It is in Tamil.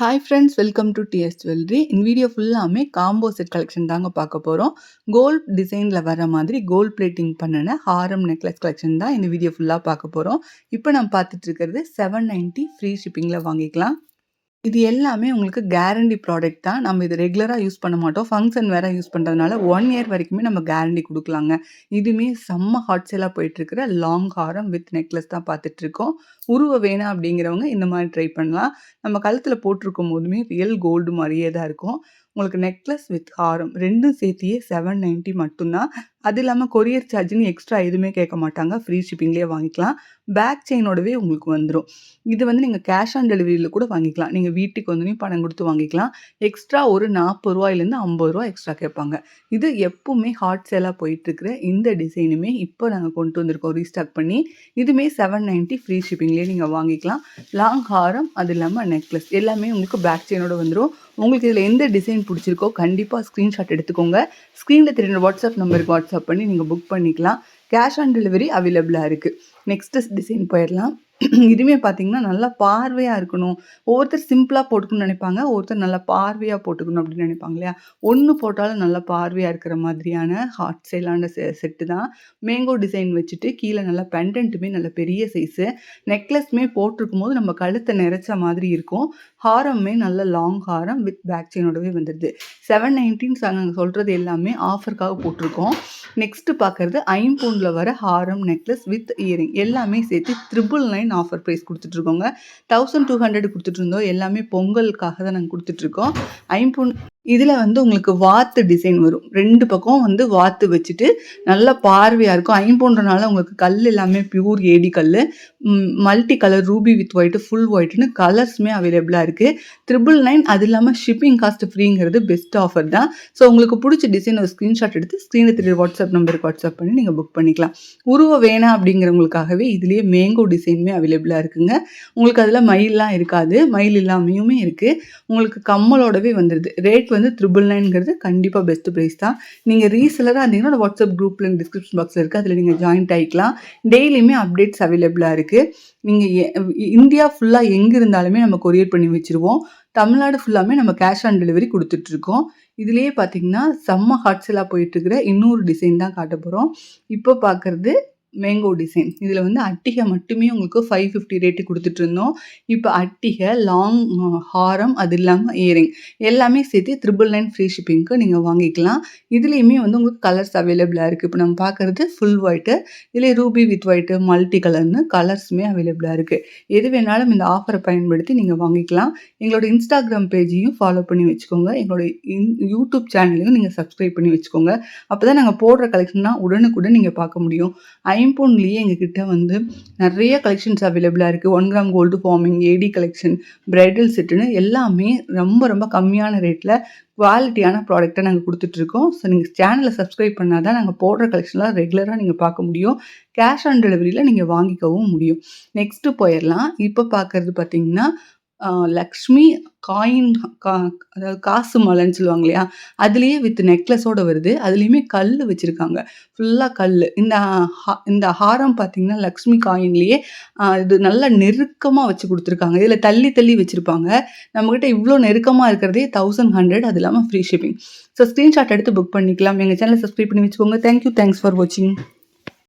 Hi friends welcome to T S jewellery இந்த வீடியோ ஃபுல்லாமே காம்போ செட் கலெக்ஷன் தாங்க பார்க்க போகிறோம் கோல்ட் டிசைனில் வர மாதிரி கோல்ட் பிளேட்டிங் பண்ணின ஹாரம் நெக்லஸ் கலெக்ஷன் தான் இந்த வீடியோ ஃபுல்லாக பார்க்க போகிறோம் இப்போ நம்ம பார்த்துட்டு இருக்கிறது செவன் நைன்ட்டி ஃப்ரீ ஷிப்பிங்கில் வாங்கிக்கலாம். இது எல்லாமே உங்களுக்கு கேரண்டி ப்ராடக்ட் தான். நம்ம இது ரெகுலராக யூஸ் பண்ண மாட்டோம். ஃபங்க்ஷன் வேறு யூஸ் பண்ணுறதுனால ஒன் இயர் வரைக்குமே நம்ம கேரண்டி கொடுக்கலாங்க. இதுவுமே செம்ம ஹாட் சேலாக போயிட்டுருக்கிற லாங் ஹாரம் வித் நெக்லஸ் தான் பார்த்துட்ருக்கோம் உருவ வேணாம் அப்படிங்கிறவங்க இந்த மாதிரி ட்ரை பண்ணலாம். நம்ம கழுத்தில் போட்டிருக்கும் போதுமே ரியல் கோல்டு மாதிரியே தான் இருக்கும். உங்களுக்கு நெக்லஸ் வித் ஹாரம் ரெண்டும் சேர்த்தியே செவன் நைன்ட்டி மட்டும்தான். அது இல்லாமல் கொரியர் சார்ஜ்னு எக்ஸ்ட்ரா எதுவுமே கேட்க மாட்டாங்க. ஃப்ரீ ஷிப்பிங்லேயே வாங்கிக்கலாம். பேக் செயினோடவே உங்களுக்கு வந்துடும் இது வந்து நீங்கள் கேஷ் ஆன் டெலிவரியில் கூட வாங்கிக்கலாம். நீங்கள் வீட்டுக்கு வந்து பணம் கொடுத்து வாங்கிக்கலாம். எக்ஸ்ட்ரா ஒரு நாற்பது ரூபாயிலேருந்து ஐம்பது ரூபா எக்ஸ்ட்ரா கேட்பாங்க. இது எப்பவுமே ஹாட் சேலாக போயிட்டுருக்கிற இந்த டிசைனுமே இப்போ நாங்கள் கொண்டு வந்திருக்கோம். ரீஸ்டாக் பண்ணி. இதுவுமே செவன் நைன்ட்டி ஃப்ரீ ஷிப்பிங்லேயே நீங்கள் வாங்கிக்கலாம். லாங் ஹாரம் அது இல்லாமல் நெக்லஸ் எல்லாமே உங்களுக்கு பேக் செயினோட வந்துடும் உங்களுக்கு இதில் எந்த டிசைன் பிடிச்சிருக்கோ கண்டிப்பாக ஸ்க்ரீன்ஷாட் எடுத்துக்கோங்க. ஸ்க்ரீனில் தெரியுற வாட்ஸ்அப் நம்பருக்கு வாட்ஸ்அப் பண்ணி நீங்கள் புக் பண்ணிக்கலாம். கேஷ் ஆன் டெலிவரி அவைலபிளாக இருக்குது நெக்ஸ்ட்டு டிசைன் போயிடலாம். இதுவுமே பார்த்தீங்கன்னா நல்லா பார்வையாக இருக்கணும். ஒவ்வொருத்தர் சிம்பிளாக போட்டுக்கணும்னு நினைப்பாங்க. ஒருத்தர் நல்லா பார்வையாக போட்டுக்கணும் அப்படின்னு நினைப்பாங்க இல்லையா? ஒன்று போட்டாலும் நல்லா பார்வையாக இருக்கிற மாதிரியான ஹாட் ஸ்டைலான செ செட்டு தான். மேங்கோ டிசைன் வச்சுட்டு கீழே நல்லா பெண்டன்ட்டுமே நல்ல பெரிய சைஸு நெக்லஸ்மே போட்டிருக்கும் போது நம்ம கழுத்தை நிறைச்ச மாதிரி இருக்கும். ஹாரமே நல்ல லாங் ஹாரம் வித் பேக் செயினோடவே வந்துடுது செவன் நைன்டீன் நாங்கள் சொல்கிறது எல்லாமே ஆஃபருக்காக போட்டிருக்கோம். நெக்ஸ்ட்டு பார்க்குறது ஐம்பூனில் வர ஹாரம் நெக்லஸ் வித் இயரிங் எல்லாமே சேர்த்து த்ரிபிள் நைன் ஆஃபர் ப்ரைஸ் கொடுத்துட்ருக்கோங்க தௌசண்ட் டூ ஹண்ட்ரட் கொடுத்துட்ருந்தோம் எல்லாமே பொங்கலுக்காக தான் நாங்கள் கொடுத்துட்ருக்கோம் ஐம்பூன் இதில் வந்து உங்களுக்கு வாத்து டிசைன் வரும். ரெண்டு பக்கம் வந்து வாத்து வச்சுட்டு நல்ல பார்வையாக இருக்கும். ஐம்பொன்றனால உங்களுக்கு கல் எல்லாமே பியூர் ஏடி கல். Multi colour ruby with white full ஒயிட்னு கலர்ஸுமே அவைலபிளாக இருக்குது ட்ரிபிள் நைன் அது இல்லாமல் ஷிப்பிங் காஸ்ட் ஃப்ரீங்கிறது பெஸ்ட் ஆஃபர் தான். ஸோ உங்களுக்கு பிடிச்ச டிசைன் ஒரு ஸ்க்ரீன்ஷாட் எடுத்து ஸ்க்ரீனில் திரு வாட்ஸ்அப் நம்பருக்கு வாட்ஸ்அப் பண்ணி நீங்கள் புக் பண்ணிக்கலாம். உருவ வேணாம் அப்படிங்கிறவங்களுக்காகவே இதுலேயே மேங்கோ டிசைனுமே அவைலபிளாக இருக்குங்க. உங்களுக்கு அதில் மயிலெலாம் இருக்காது. மயில் இல்லாமையுமே இருக்குது உங்களுக்கு கம்மலோடவே வந்துடுது ரேட் வந்து வந்து ட்ரிபிள் நைன்ங்கிறது கண்டிப்பாக பெஸ்ட் ப்ரைஸ் தான். நீங்கள் ரீசெலராக இருந்தீங்கன்னா வாட்ஸ்அப் குரூப்பில் டிஸ்கிரிப்ஷன் பாக்ஸில் இருக்குது அதில் நீங்கள் ஜாயின்ட் ஆகிக்கலாம் டெய்லியுமே அப்டேட்ஸ் அவைலபிளாக இருக்குது நீங்கள் இந்தியா ஃபுல்லாக எங்கே இருந்தாலுமே நம்ம கொரியர் பண்ணி வச்சுருவோம். தமிழ்நாடு ஃபுல்லாமே நம்ம கேஷ் ஆன் டெலிவரி கொடுத்துட்ருக்கோம். இதுலேயே பார்த்தீங்கன்னா செம்ம ஹாட்ஸெல்லாம் போயிட்டுருக்கிற இன்னொரு டிசைன் தான் காட்ட போகிறோம் இப்போ பார்க்குறது மேங்கோ டிசைன் இதில் வந்து அட்டிகை மட்டுமே உங்களுக்கு ஃபைவ் ஃபிஃப்டி ரேட்டு கொடுத்துட்ருந்தோம் இப்போ அட்டிகை லாங் ஹாரம் அது இல்லாமல் இயரிங் எல்லாமே சேர்த்து த்ரிபிள் நைன் ஃப்ரீ ஷிப்பிங்க்கு நீங்கள் வாங்கிக்கலாம். இதுலேயுமே வந்து உங்களுக்கு கலர்ஸ் அவைலபிளாக இருக்குது இப்போ நம்ம பார்க்குறது ஃபுல் ஒயிட்டு இதில் ரூபி வித் ஒயிட்டு மல்டி கலர்னு கலர்ஸுமே அவைலபிளாக இருக்குது எது வேணாலும் இந்த ஆஃபரை பயன்படுத்தி நீங்கள் வாங்கிக்கலாம். எங்களோட இன்ஸ்டாகிராம் பேஜையும் ஃபாலோ பண்ணி வச்சுக்கோங்க. எங்களோட யூடியூப் சேனலையும் நீங்கள் சப்ஸ்கிரைப் பண்ணி வச்சுக்கோங்க. அப்போ தான் நாங்கள் போடுற கலெக்ஷன்லாம் உடனுக்குடன் நீங்கள் பார்க்க முடியும். ஐ ஐம்பொன்லேயே எங்ககிட்ட வந்து நிறைய கலெக்ஷன்ஸ் அவைலபிளாக இருக்குது one gram gold forming A D collection bridal செட்டுன்னு எல்லாமே ரொம்ப ரொம்ப கம்மியான ரேட்டில் குவாலிட்டியான ப்ராடக்ட்டை நாங்கள் கொடுத்துட்ருக்கோம் ஸோ நீங்கள் சேனலை சப்ஸ்கிரைப் பண்ணால் தான் நாங்கள் போடுற கலெக்ஷன்லாம் ரெகுலராக நீங்கள் பார்க்க முடியும். கேஷ் ஆன் டெலிவரியில் நீங்கள் வாங்கிக்கவும் முடியும். நெக்ஸ்ட்டு போயிடலாம். இப்போ பார்க்குறது பார்த்தீங்கன்னா லக்ஷ்மி காயின் கா அதாவது காசு மலைன்னு சொல்லுவாங்க இல்லையா? அதுலேயே வித் நெக்லஸோடு வருது. அதுலேயுமே கல் வச்சுருக்காங்க. ஃபுல்லாக கல் இந்த இந்த ஹாரம் பார்த்திங்கன்னா லக்ஷ்மி காயின்லேயே இது நல்லா நெருக்கமாக வச்சு கொடுத்துருக்காங்க. இதில் தள்ளி தள்ளி வச்சுருப்பாங்க. நம்மக்கிட்ட இவ்வளோ நெருக்கமாக இருக்கிறதே தௌசண்ட் ஹண்ட்ரட் அது இல்லாமல் ஃப்ரீ ஷிப்பிங் ஸோ ஸ்க்ரீன்ஷாட் எடுத்து புக் பண்ணிக்கலாம். எங்கள் சேனலை சப்ஸ்கிரைப் பண்ணி வச்சுக்கோங்க. தேங்க்யூ தேங்க்ஸ் ஃபார் வாட்சிங்